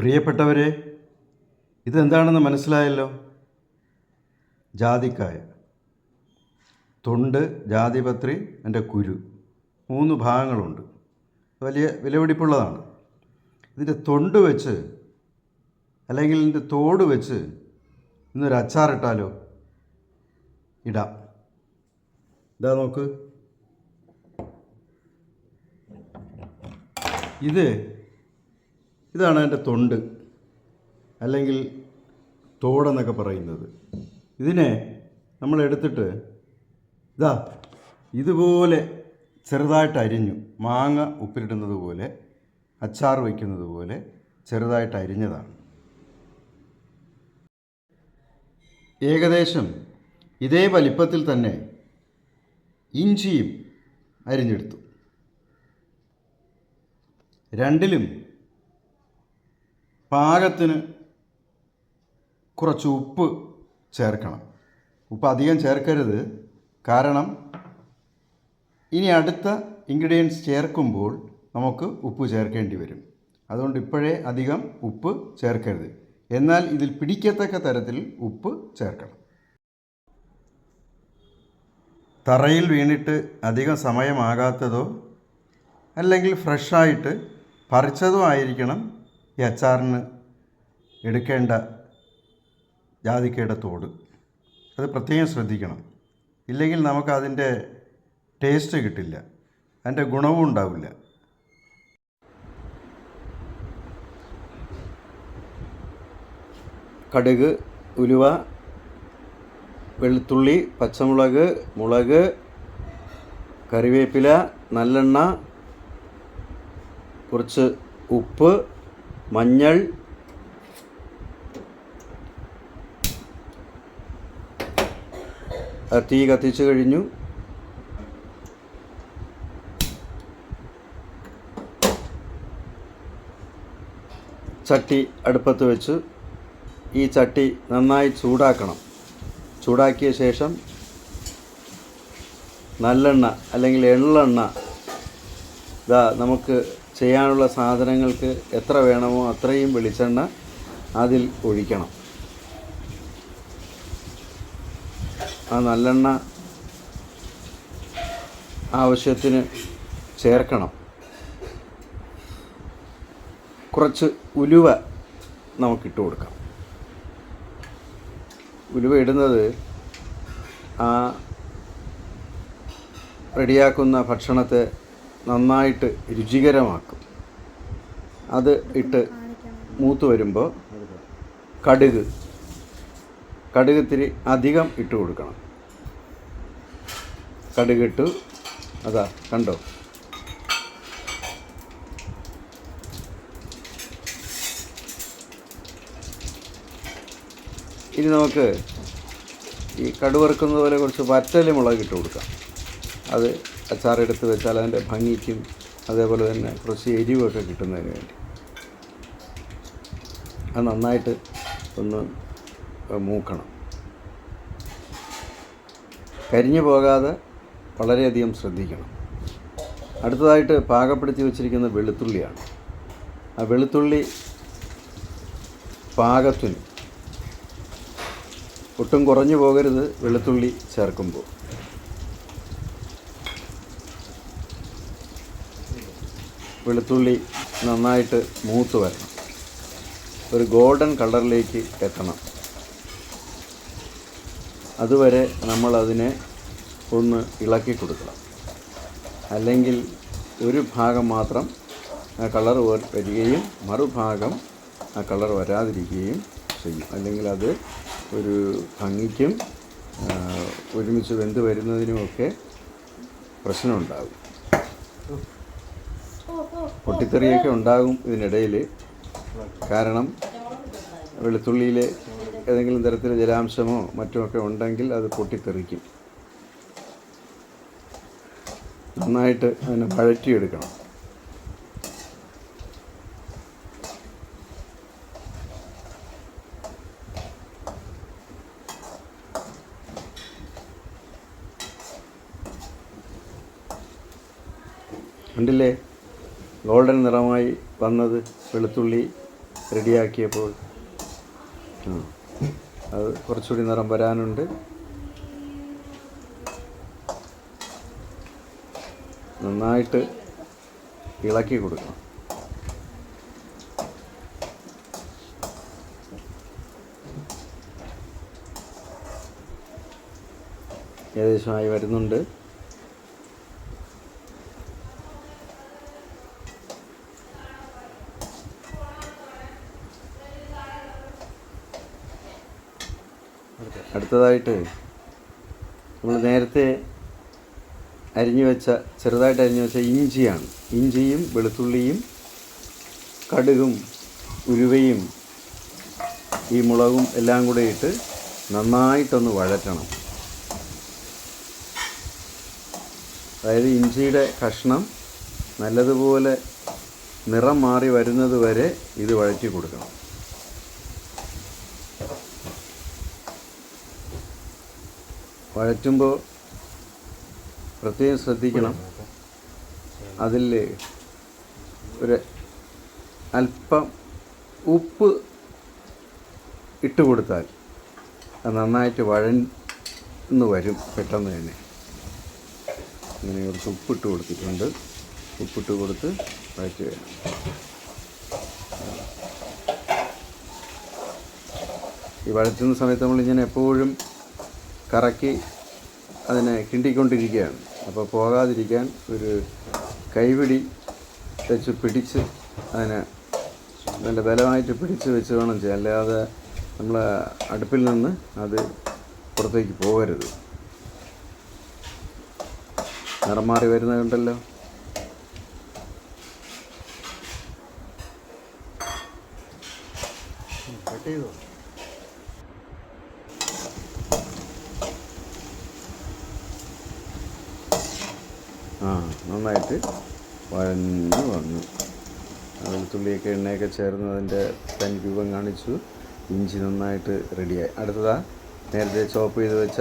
പ്രിയപ്പെട്ടവരെ ഇതെന്താണെന്ന് മനസ്സിലായല്ലോ? ജാതിക്കായ. തൊണ്ട് ജാതിപത്രി എന്റെ കുരു. മൂന്ന് ഭാഗങ്ങളുണ്ട്. വലിയ വിലപിടിപ്പുള്ളതാണ്. ഇതിന്റെ തൊണ്ട് വെച്ച് അല്ലെങ്കിൽ ഇതിന്റെ തോട് വെച്ച് ഇന്നൊരു അച്ചാറിട്ടാലോ? ഇടാം. ഇതാ നോക്ക്. ഇത് ഇതാണ് എന്റെ തൊണ്ട് അല്ലെങ്കിൽ തോടെന്നൊക്കെ പറയുന്നത്. ഇതിനെ നമ്മൾ എടുത്തിട്ട് ഇതാ ഇതുപോലെ ചെറുതായിട്ട് അരിഞ്ഞു മാങ്ങ ഉപ്പിലിടുന്നത് പോലെ അച്ചാർ വയ്ക്കുന്നത് പോലെ ചെറുതായിട്ട് അരിഞ്ഞതാണ്. ഏകദേശം ഇതേ വലിപ്പത്തിൽ തന്നെ ഇഞ്ചിയും അരിഞ്ഞെടുത്തു. രണ്ടിലും പാകത്തിന് കുറച്ച് ഉപ്പ് ചേർക്കണം. ഉപ്പ് അധികം ചേർക്കരുത്. കാരണം ഇനി അടുത്ത ഇൻഗ്രീഡിയൻസ് ചേർക്കുമ്പോൾ നമുക്ക് ഉപ്പ് ചേർക്കേണ്ടി വരും. അതുകൊണ്ട് ഇപ്പോഴേ അധികം ഉപ്പ് ചേർക്കരുത്. എന്നാൽ ഇതിൽ പിടിക്കത്തക്ക തരത്തിൽ ഉപ്പ് ചേർക്കണം. തറയിൽ വീണിട്ട് അധികം സമയമാകാത്തതോ അല്ലെങ്കിൽ ഫ്രഷായിട്ട് പറിച്ചതോ ആയിരിക്കണം ഈ അച്ചാറിന് എടുക്കേണ്ട ജാതിക്കയുടെ തോട്. അത് പ്രത്യേകം ശ്രദ്ധിക്കണം. ഇല്ലെങ്കിൽ നമുക്കതിന്റെ ടേസ്റ്റ് കിട്ടില്ല. അതിന്റെ ഗുണവും ഉണ്ടാവില്ല. കടുക് ഉലുവ വെളുത്തുള്ളി പച്ചമുളക് മുളക് കറിവേപ്പില നല്ലെണ്ണ കുറച്ച് ഉപ്പ് മഞ്ഞൾ. തീ കത്തിച്ചു കഴിഞ്ഞു. ചട്ടി അടുപ്പത്ത് വെച്ച്. ഈ ചട്ടി നന്നായി ചൂടാക്കണം. ചൂടാക്കിയ ശേഷം നല്ലെണ്ണ അല്ലെങ്കിൽ എള്ളെണ്ണ ഇതാ നമുക്ക് ചെയ്യാനുള്ള സാധനങ്ങൾക്ക് എത്ര വേണമോ അത്രയും വെളിച്ചെണ്ണ അതിൽ ഒഴിക്കണം. ആ നല്ലെണ്ണ ആവശ്യത്തിന് ചേർക്കണം. കുറച്ച് ഉലുവ നമുക്കിട്ട് കൊടുക്കാം. ഉലുവ ഇടുന്നത് ആ റെഡിയാക്കുന്ന ഭക്ഷണത്തെ നന്നായിട്ട് രുചികരമാക്കും. അത് ഇട്ട് മൂത്ത് വരുമ്പോൾ കടുക്. കടുക് ഇത്തിരി അധികം ഇട്ട് കൊടുക്കണം. കടുകിട്ടു അതാ കണ്ടോ? ഇനി നമുക്ക് ഈ കടുവറുക്കുന്നത് പോലെ കുറച്ച് വറ്റൽ മുളക് ഇട്ട് കൊടുക്കാം. അത് അച്ചാറെടുത്ത് വെച്ചാൽ അതിന്റെ ഭംഗിക്കും അതേപോലെ തന്നെ കുറച്ച് എരിവൊക്കെ കിട്ടുന്നതിന് വേണ്ടി. അത് നന്നായിട്ട് ഒന്ന് മൂക്കണം. കരിഞ്ഞു പോകാതെ വളരെയധികം ശ്രദ്ധിക്കണം. അടുത്തതായിട്ട് പാകപ്പെടുത്തി വച്ചിരിക്കുന്ന വെളുത്തുള്ളിയാണ്. ആ വെളുത്തുള്ളി പാകത്തിന് ഒട്ടും കുറഞ്ഞു പോകരുത് വെളുത്തുള്ളി ചേർക്കുമ്പോൾ. വെളുത്തുള്ളി നന്നായിട്ട് മൂത്ത് വരണം. ഒരു ഗോൾഡൻ കളറിലേക്ക് എത്തണം. അതുവരെ നമ്മൾ അതിനെ ഒന്ന് ഇളക്കി കൊടുക്കണം. അല്ലെങ്കിൽ ഒരു ഭാഗം മാത്രം കളർ വരികയും മറുഭാഗം ആ കളർ വരാതിരിക്കുകയും ചെയ്യും. അല്ലെങ്കിൽ അത് ഒരു ഭംഗിക്കും ഒരുമിച്ച് വെന്ത് വരുന്നതിനുമൊക്കെ പ്രശ്നമുണ്ടാകും. പൊട്ടിത്തെറിയൊക്കെ ഉണ്ടാകും ഇതിനിടയിൽ. കാരണം വെളുത്തുള്ളിയിൽ ഏതെങ്കിലും തരത്തിൽ ജലാംശമോ മറ്റുമൊക്കെ ഉണ്ടെങ്കിൽ അത് പൊട്ടിത്തെറിക്കും. നന്നായിട്ട് അതിനെ വഴറ്റിയെടുക്കണം. കണ്ടില്ലേ? ഗോൾഡൻ നിറമായി വന്നത് വെളുത്തുള്ളി റെഡിയാക്കിയപ്പോൾ. അത് കുറച്ചുകൂടി നിറം വരാനുണ്ട്. നന്നായിട്ട് ഇളക്കി കൊടുക്കണം. ഏകദേശമായി വരുന്നുണ്ട്. അടുത്തതായിട്ട് നമ്മൾ നേരത്തെ അരിഞ്ഞു വെച്ച ചെറുതായിട്ട് അരിഞ്ഞു വെച്ച ഇഞ്ചിയാണ്. ഇഞ്ചിയും വെളുത്തുള്ളിയും കടുകും ഉരുവയും ഈ മുളകും എല്ലാം കൂടെ ഇട്ട് നന്നായിട്ടൊന്ന് വഴറ്റണം. അതായത് ഇഞ്ചിയുടെ കഷ്ണം നല്ലതുപോലെ നിറം മാറി വരുന്നത് വരെ ഇത് വഴറ്റി കൊടുക്കണം. വഴറ്റുമ്പോൾ പ്രത്യേകം ശ്രദ്ധിക്കണം. അതിൽ ഒരു അല്പം ഉപ്പ് ഇട്ട് കൊടുത്താൽ അത് നന്നായിട്ട് വഴന്ന് വരും പെട്ടെന്ന് തന്നെ. അങ്ങനെ കുറച്ച് ഉപ്പിട്ട് കൊടുത്തിട്ടുണ്ട്. ഉപ്പിട്ട് കൊടുത്ത് വഴറ്റുക. ഈ വഴറ്റുന്ന സമയത്ത് നമ്മളിങ്ങനെ എപ്പോഴും കറക്കി അതിനെ കിണ്ടിക്കൊണ്ടിരിക്കുകയാണ്. അപ്പോൾ പോകാതിരിക്കാൻ ഒരു കൈപിടി വെച്ച് പിടിച്ച് അതിനെ നല്ല ബലമായിട്ട് പിടിച്ച് വെച്ച് വേണം ചെയ്യാൻ. അല്ലാതെ നമ്മൾ അടുപ്പിൽ നിന്ന് അത് പുറത്തേക്ക് പോകരുത്. നിറം മാറി വരുന്നതുണ്ടല്ലോ കട്ട് ചെയ്തോ ആ നന്നായിട്ട് വഴഞ്ഞു വന്നു. വെളുത്തുള്ളിയൊക്കെ എണ്ണയൊക്കെ ചേർന്ന് അതിന്റെ തനി രൂപം കാണിച്ചു. ഇഞ്ചി നന്നായിട്ട് റെഡിയായി. അടുത്തതാ നേരത്തെ ചോപ്പ് ചെയ്ത് വെച്ച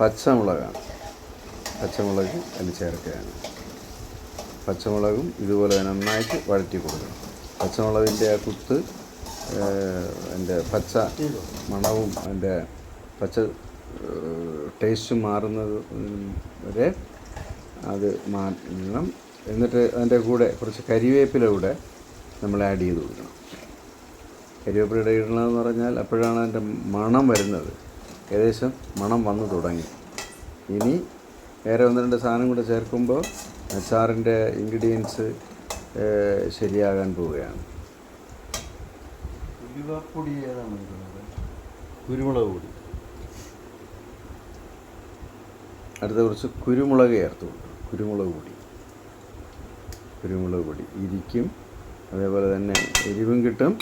പച്ചമുളകാണ്. പച്ചമുളക് അതിൽ ചേർക്കുകയാണ്. പച്ചമുളകും ഇതുപോലെ നന്നായിട്ട് വഴറ്റി കൊടുക്കണം. പച്ചമുളകിന്റെ ആ കുത്ത് എന്റെ പച്ച മണവും അതിന്റെ പച്ച ടേസ്റ്റ് മാറുന്നത് വരെ അത് മാറ്റണം. എന്നിട്ട് അതിന്റെ കൂടെ കുറച്ച് കരിവേപ്പില കൂടെ നമ്മൾ ആഡ് ചെയ്ത് കൊടുക്കണം. കരിവേപ്പില ഇടണമെന്ന് പറഞ്ഞാൽ അപ്പോഴാണ് അതിന്റെ മണം വരുന്നത്. ഏകദേശം മണം വന്നു തുടങ്ങി. ഇനി വേറെ ഒന്ന് രണ്ട് സാധനം കൂടെ ചേർക്കുമ്പോൾ അച്ചാറിന്റെ ഇൻഗ്രീഡിയൻസ് ശരിയാകാൻ പോവുകയാണ്. ഉലുവപ്പൊടി ഏതാണ് കുരുമുളക് പൊടി. അടുത്ത കുറച്ച് കുരുമുളക് ചേർത്ത് കൊടുക്കും. കുരുമുളക് പൊടി. കുരുമുളക് പൊടി. ഇരിക്കും. അതേപോലെ തന്നെ എരിവും കിട്ടും.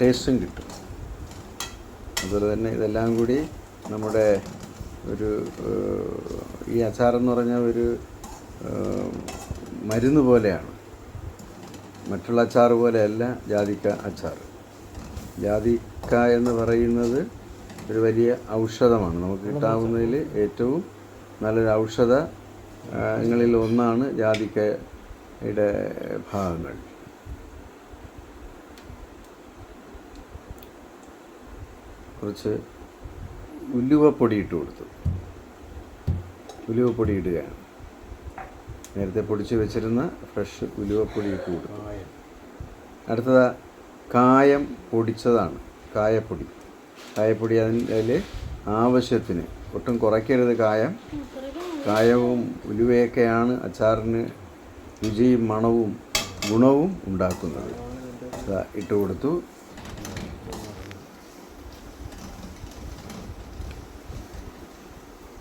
ടേസ്റ്റും കിട്ടും. അതുപോലെ തന്നെ ഇതെല്ലാം കൂടി നമ്മുടെ ഒരു ഈ അച്ചാറെന്ന് പറഞ്ഞ ഒരു മരുന്ന് പോലെയാണ്. മറ്റുള്ള അച്ചാർ പോലെയല്ല ജാതിക്ക അച്ചാർ ജാതിക്ക എന്ന് പറയുന്നത് ഒരു വലിയ ഔഷധമാണ്. നമുക്ക് കിട്ടാവുന്നതിൽ ഏറ്റവും നല്ലൊരു ഔഷധ ങ്ങളിൽ ഒന്നാണ് ജാതിക്കയുടെ ഭാഗങ്ങൾ. കുറച്ച് ഉലുവപ്പൊടി ഇട്ട് കൊടുത്തു. ഉലുവപ്പൊടി ഇടുകയാണ്. നേരത്തെ പൊടിച്ച് വെച്ചിരുന്ന ഫ്രഷ് ഉലുവപ്പൊടി ഇട്ട് കൊടുത്തു. അടുത്തത് കായം പൊടിച്ചതാണ് കായപ്പൊടി. കായപ്പൊടി അതിന്റെ ആവശ്യത്തിന് ഒട്ടും കുറയ്ക്കരുത് കായം. കായവും ഉലുവയൊക്കെയാണ് അച്ചാറിന് രുചിയും മണവും ഗുണവും ഉണ്ടാക്കുന്നത്. ഇട്ട് കൊടുത്തു.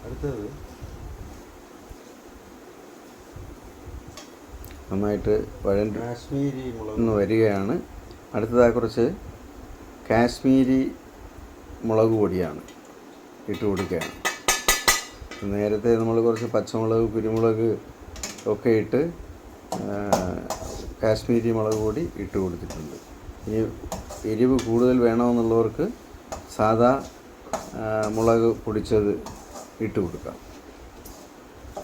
അടുത്തത്. നന്നായിട്ട് വഴണ്ട് കാശ്മീരി മുളക്. വരികയാണ്. അടുത്തതായി കുറച്ച് കാശ്മീരി മുളക് പൊടിയാണ്. ഇട്ട് കൊടുക്കുകയാണ് നേരത്തെ നമ്മൾ കുറച്ച് പച്ചമുളക് കുരുമുളക് ഒക്കെ ഇട്ട് കാശ്മീരി മുളക് പൊടി ഇട്ട് കൊടുത്തിട്ടുണ്ട്. ഇനി എരിവ് കൂടുതൽ വേണമെന്നുള്ളവർക്ക് സാദാ മുളക് പൊടിച്ചത് ഇട്ട് കൊടുക്കാം.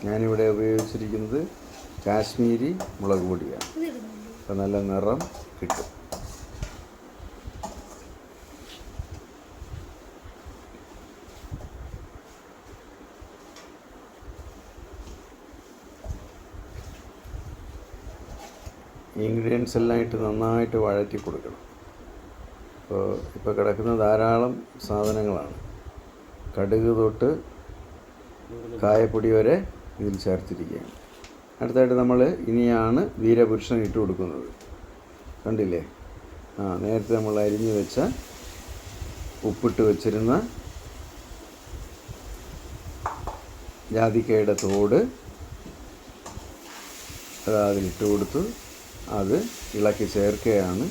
ഞാനിവിടെ ഉപയോഗിച്ചിരിക്കുന്നത് കാശ്മീരി മുളക് പൊടിയാണ്. അപ്പോൾ നല്ല നിറം കിട്ടും. ഇൻഗ്രീഡിയൻസ് എല്ലാം ഇട്ട് നന്നായിട്ട് വഴറ്റി കൊടുക്കണം. ഇപ്പോൾ ഇപ്പോൾ കിടക്കുന്ന ധാരാളം സാധനങ്ങളാണ്. കടുക് തൊട്ട് കായപ്പൊടി വരെ ഇതിൽ ചേർത്തിരിക്കുകയാണ്. അടുത്തായിട്ട് നമ്മൾ ഇനിയാണ് വീരപുരുഷൻ ഇട്ട് കൊടുക്കുന്നത്. കണ്ടില്ലേ? ആ നേരത്തെ നമ്മൾ അരിഞ്ഞു വെച്ച ഉപ്പിട്ട് വെച്ചിരുന്ന ജാതിക്കയുടെ തോട് അത് അതിലിട്ട് കൊടുത്തു. അത് ഇളക്കി ചേർക്കുകയാണ്.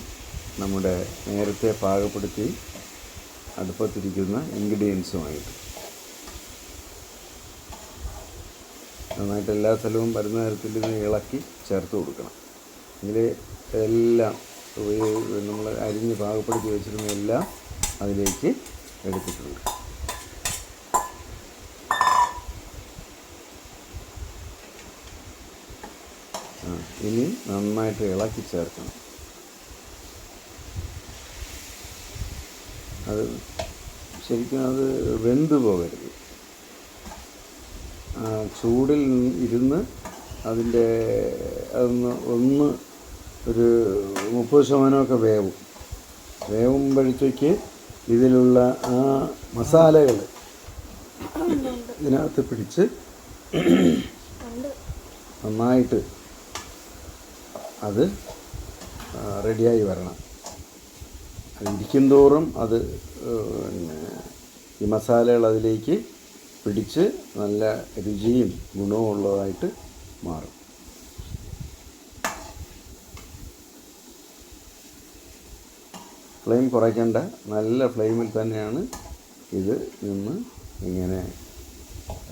നമ്മുടെ നേരത്തെ പാകപ്പെടുത്തി അടുപ്പത്തിരിക്കുന്ന ഇൻഗ്രീഡിയൻസുമായിട്ട്. നന്നായിട്ട് എല്ലാ സ്ഥലവും വരുന്ന തരത്തിൽ ഇത് ഇളക്കി ചേർത്ത് കൊടുക്കണം. ഇതിൽ എല്ലാം നമ്മൾ അരിഞ്ഞ് പാകപ്പെടുത്തി വെച്ചിരുന്ന എല്ലാം അതിലേക്ക് എടുത്തിട്ടുണ്ട്. ഇനി നന്നായിട്ട് ഇളക്കി ചേർക്കണം. അത് ശരിക്കും അത് വെന്ത് പോകരുത്. ചൂടിൽ ഇരുന്ന് അതിന്റെ അതൊന്ന് ഒന്ന് ഒരു മുപ്പത് ശതമാനമൊക്കെ വേവും. വേവുമ്പോഴത്തേക്ക് ഇതിലുള്ള ആ മസാലകൾ ഇതിനകത്ത് പിടിച്ച് നന്നായിട്ട് അത് റെഡിയായി വരണം. ഇരിക്കും തോറും അത് പിന്നെ ഈ മസാലകൾ അതിലേക്ക് പിടിച്ച് നല്ല രുചിയും ഗുണവും ഉള്ളതായിട്ട് മാറും. ഫ്ലെയിം കുറയ്ക്കേണ്ട. നല്ല ഫ്ലെയിമിൽ തന്നെയാണ് ഇത് നിന്ന് ഇങ്ങനെ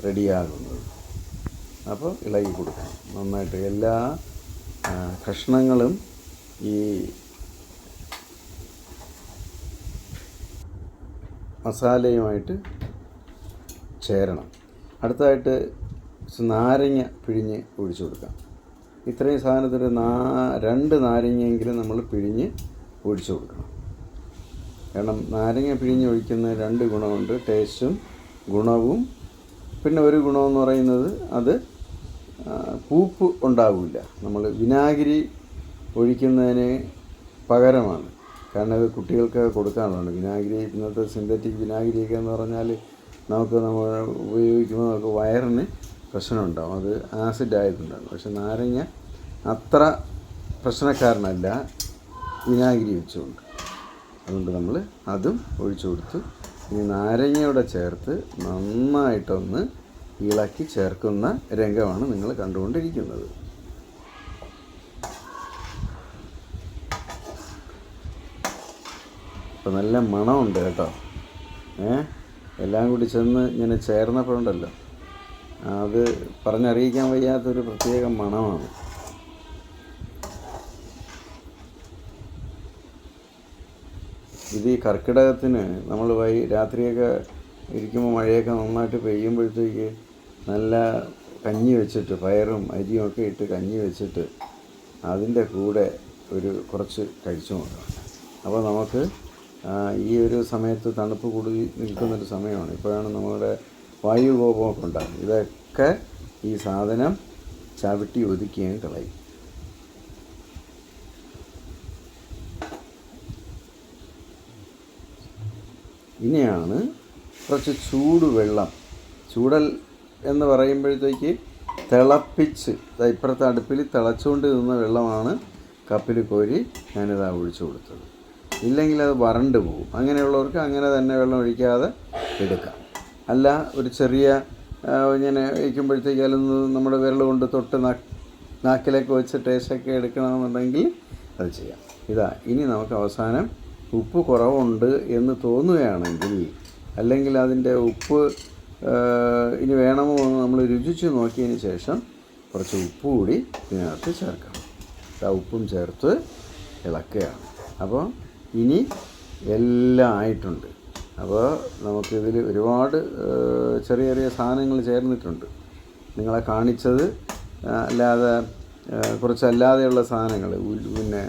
റെഡിയാകുന്നത്. അപ്പോൾ ഇളകി കൊടുക്കണം. നന്നായിട്ട് എല്ലാ കഷ്ണങ്ങളും ഈ മസാലയുമായിട്ട് ചേരണം. അടുത്തതായിട്ട് നാരങ്ങ പിഴിഞ്ഞ് ഒഴിച്ചു കൊടുക്കാം. ഇത്രയും സാധനത്തിൽ നാ രണ്ട് നാരങ്ങയെങ്കിലും നമ്മൾ പിഴിഞ്ഞ് ഒഴിച്ചു കൊടുക്കണം. കാരണം നാരങ്ങ പിഴിഞ്ഞ് ഒഴിക്കുന്ന രണ്ട് ഗുണമുണ്ട്. ടേസ്റ്റും ഗുണവും. പിന്നെ ഒരു ഗുണമെന്ന് പറയുന്നത് അത് പൂപ്പ് ഉണ്ടാവില്ല. നമ്മൾ വിനാഗിരി ഒഴിക്കുന്നതിന് പകരമാണ്. കാരണം അത് കുട്ടികൾക്ക് കൊടുക്കാനുള്ളതാണ്. വിനാഗിരി ഇന്നത്തെ സിന്തറ്റിക് വിനാഗിരിയൊക്കെ എന്ന് പറഞ്ഞാൽ നമുക്ക് നമ്മൾ ഉപയോഗിക്കുമ്പോൾ നമുക്ക് വയറിന് പ്രശ്നമുണ്ടാകും അത് ആസിഡ് ആയിട്ടുണ്ടാകും പക്ഷെ നാരങ്ങ അത്ര പ്രശ്നക്കാരനല്ല. വിനാഗിരി വെച്ചുകൊണ്ട്. അതുകൊണ്ട് നമ്മൾ അതും ഒഴിച്ചു കൊടുത്തു ഇനി നാരങ്ങയോടെ ചേർത്ത് നന്നായിട്ടൊന്ന് ഇളക്കി ചേർക്കുന്ന രംഗമാണ് നിങ്ങൾ കണ്ടുകൊണ്ടിരിക്കുന്നത്. ഇപ്പം നല്ല മണമുണ്ട് കേട്ടോ. ഏ? എല്ലാം കൂടി ചെന്ന് ഇങ്ങനെ ചേർന്നപ്പോഴുണ്ടല്ലോ. അത് പറഞ്ഞറിയിക്കാൻ വയ്യാത്തൊരു പ്രത്യേക മണമാണ്. ഇത് ഈ കർക്കിടകത്തിന് നമ്മൾ വൈ രാത്രിയൊക്കെ ഇരിക്കുമ്പോൾ മഴയൊക്കെ നന്നായിട്ട് പെയ്യുമ്പോഴത്തേക്ക് നല്ല കഞ്ഞി വെച്ചിട്ട് പയറും അരിയും ഒക്കെ ഇട്ട് കഞ്ഞി വെച്ചിട്ട് അതിന്റെ കൂടെ ഒരു കുറച്ച് കഴിച്ചു നോക്കണം. അപ്പോൾ നമുക്ക് ഈ ഒരു സമയത്ത് തണുപ്പ് കൂടി നിൽക്കുന്നൊരു സമയമാണ്. ഇപ്പോഴാണ് നമ്മുടെ വായു കോപമൊക്കെ ഉണ്ടാകുന്നത്. ഇതൊക്കെ ഈ സാധനം ചവിട്ടി ഒതുക്കിയും കളയും. ഇനിയാണ് കുറച്ച് ചൂടുവെള്ളം ചൂടൽ എന്ന് പറയുമ്പോഴത്തേക്ക് തിളപ്പിച്ച് ഇപ്പുറത്തെ അടുപ്പിൽ തിളച്ചുകൊണ്ട് നിന്ന വെള്ളമാണ് കപ്പിൽ കോരി ഞാനിതാ ഒഴിച്ചു കൊടുത്തത്. ഇല്ലെങ്കിൽ അത് വരണ്ട് പോകും. അങ്ങനെയുള്ളവർക്ക് അങ്ങനെ തന്നെ വെള്ളം ഒഴിക്കാതെ എടുക്കാം. അല്ല ഒരു ചെറിയ ഇങ്ങനെ വയ്ക്കുമ്പോഴത്തേക്ക് അതിലൊന്ന് നമ്മുടെ വിരൽ കൊണ്ട് തൊട്ട് നാക്കിലേക്ക് വെച്ച് ടേസ്റ്റൊക്കെ എടുക്കണമെന്നുണ്ടെങ്കിൽ അത് ചെയ്യാം. ഇതാ ഇനി നമുക്ക് അവസാനം ഉപ്പ് കുറവുണ്ട് എന്ന് തോന്നുകയാണെങ്കിൽ അല്ലെങ്കിൽ അതിന്റെ ഉപ്പ് ഇനി വേണമോ എന്ന് നമ്മൾ രുചിച്ച് നോക്കിയതിന് ശേഷം കുറച്ച് ഉപ്പ് കൂടി ഇതിനകത്ത് ചേർക്കണം ആ ഉപ്പും ചേർത്ത് ഇളക്കുകയാണ്. അപ്പോൾ ഇനി എല്ലാം ആയിട്ടുണ്ട്. അപ്പോൾ നമുക്കിതിൽ ഒരുപാട് ചെറിയ ചെറിയ സാധനങ്ങൾ ചേർന്നിട്ടുണ്ട്. നിങ്ങളെ കാണിച്ചത് അല്ലാതെ കുറച്ചല്ലാതെയുള്ള സാധനങ്ങൾ. പിന്നെ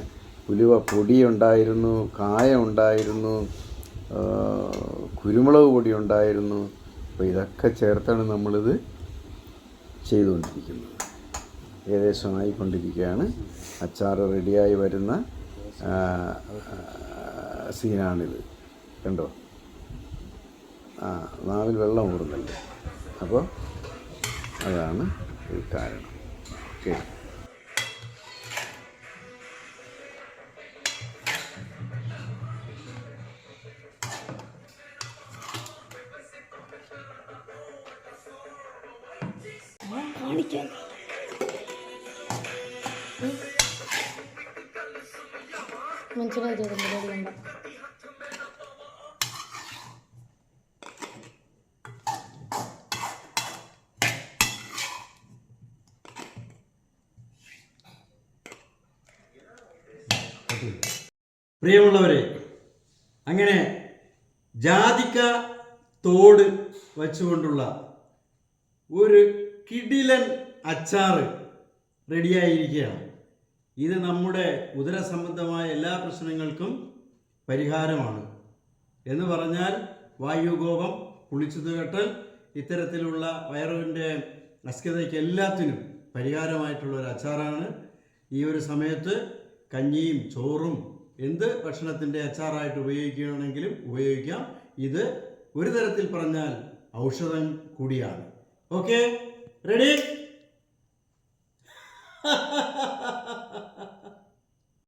ഉലുവ പൊടി ഉണ്ടായിരുന്നു കായ ഉണ്ടായിരുന്നു കുരുമുളക് പൊടി ഉണ്ടായിരുന്നു അപ്പോൾ ഇതൊക്കെ ചേർത്താണ് നമ്മളിത് ചെയ്തുകൊണ്ടിരിക്കുന്നത്. ഏകദേശം ആയിക്കൊണ്ടിരിക്കുകയാണ്. അച്ചാർ റെഡിയായി വരുന്ന സീനാണിത്. കണ്ടോ? ആ നാവിൽ വെള്ളം ഊറുന്നുണ്ട്. അപ്പോൾ അതാണ് ഒരു കാരണം. ഓക്കെ. പരിപാടി പ്രിയമുള്ളവരെ അങ്ങനെ ജാതിക്ക തോട് വച്ചുകൊണ്ടുള്ള ഒരു കിടിലൻ അച്ചാറ് റെഡിയായിരിക്കുകയാണ്. ഇത് നമ്മുടെ ഉദര സംബന്ധമായ എല്ലാ പ്രശ്നങ്ങൾക്കും പരിഹാരമാണ്. എന്ന് പറഞ്ഞാൽ വായുകോപം കുളിച്ചുതുകെട്ടൽ ഇത്തരത്തിലുള്ള വയറിന്റെ അസ്കതയ്ക്ക് എല്ലാത്തിനും പരിഹാരമായിട്ടുള്ള ഒരു അച്ചാറാണ്. ഈ ഒരു സമയത്ത് കഞ്ഞിയും ചോറും എന്ത് ഭക്ഷണത്തിന്റെ അച്ചാറായിട്ട് ഉപയോഗിക്കുകയാണെങ്കിലും ഉപയോഗിക്കാം. ഇത് ഒരു തരത്തിൽ പറഞ്ഞാൽ ഔഷധം കൂടിയാണ്. ഓക്കെ? റെഡി